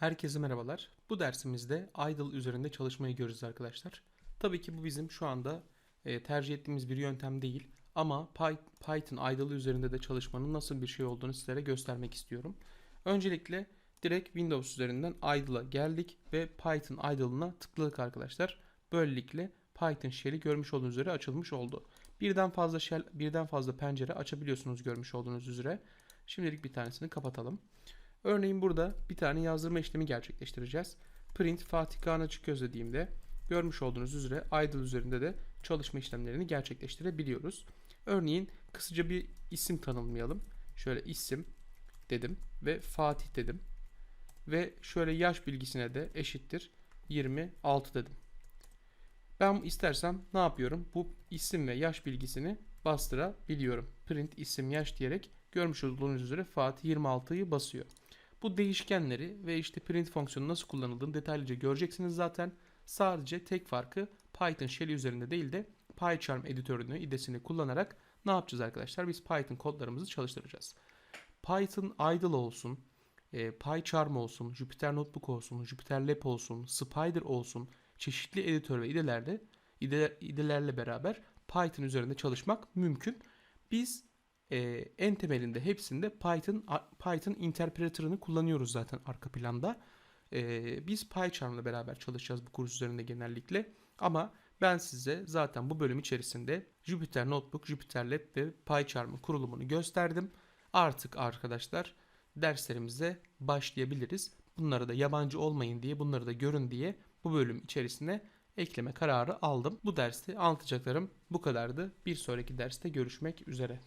Herkese merhabalar. Bu dersimizde idle üzerinde çalışmayı göreceğiz arkadaşlar. Tabii ki bu bizim şu anda e, tercih ettiğimiz bir yöntem değil. Ama Py- Python idle üzerinde de çalışmanın nasıl bir şey olduğunu sizlere göstermek istiyorum. Öncelikle direkt Windows üzerinden idle'a geldik ve Python idle'ına tıkladık arkadaşlar. Böylelikle Python shell'i görmüş olduğunuz üzere açılmış oldu. Birden fazla shell, birden fazla pencere açabiliyorsunuz görmüş olduğunuz üzere. Şimdilik bir tanesini kapatalım. Örneğin burada bir tane yazdırma işlemi gerçekleştireceğiz. Print Fatih Kaan Açık Göz dediğimde görmüş olduğunuz üzere idle üzerinde de çalışma işlemlerini gerçekleştirebiliyoruz. Örneğin kısaca bir isim tanımlayalım. Şöyle isim dedim ve Fatih dedim. Ve şöyle yaş bilgisine de eşittir 26 dedim. Ben istersem ne yapıyorum? Bu isim ve yaş bilgisini bastırabiliyorum. Print isim yaş diyerek görmüş olduğunuz üzere Fatih 26'yı basıyor. Bu değişkenleri ve işte print fonksiyonu nasıl kullanıldığını detaylıca göreceksiniz zaten. Sadece tek farkı Python shell üzerinde değil de PyCharm editörünü, idesini kullanarak ne yapacağız arkadaşlar? Biz Python kodlarımızı çalıştıracağız. Python idle olsun, e, PyCharm olsun, Jupyter Notebook olsun, Jupyter Lab olsun, Spider olsun, çeşitli editör ve idelerde ide, idelerle beraber Python üzerinde çalışmak mümkün. Biz e, en temelinde hepsinde Python Python interpreter'ını kullanıyoruz zaten arka planda. E, biz PyCharm'la beraber çalışacağız bu kurs üzerinde genellikle. Ama ben size zaten bu bölüm içerisinde Jupyter Notebook, Jupyter Lab ve PyCharm'ın kurulumunu gösterdim. Artık arkadaşlar derslerimize başlayabiliriz. Bunları da yabancı olmayın diye, bunları da görün diye bu bölüm içerisine ekleme kararı aldım. Bu derste anlatacaklarım bu kadardı. Bir sonraki derste görüşmek üzere.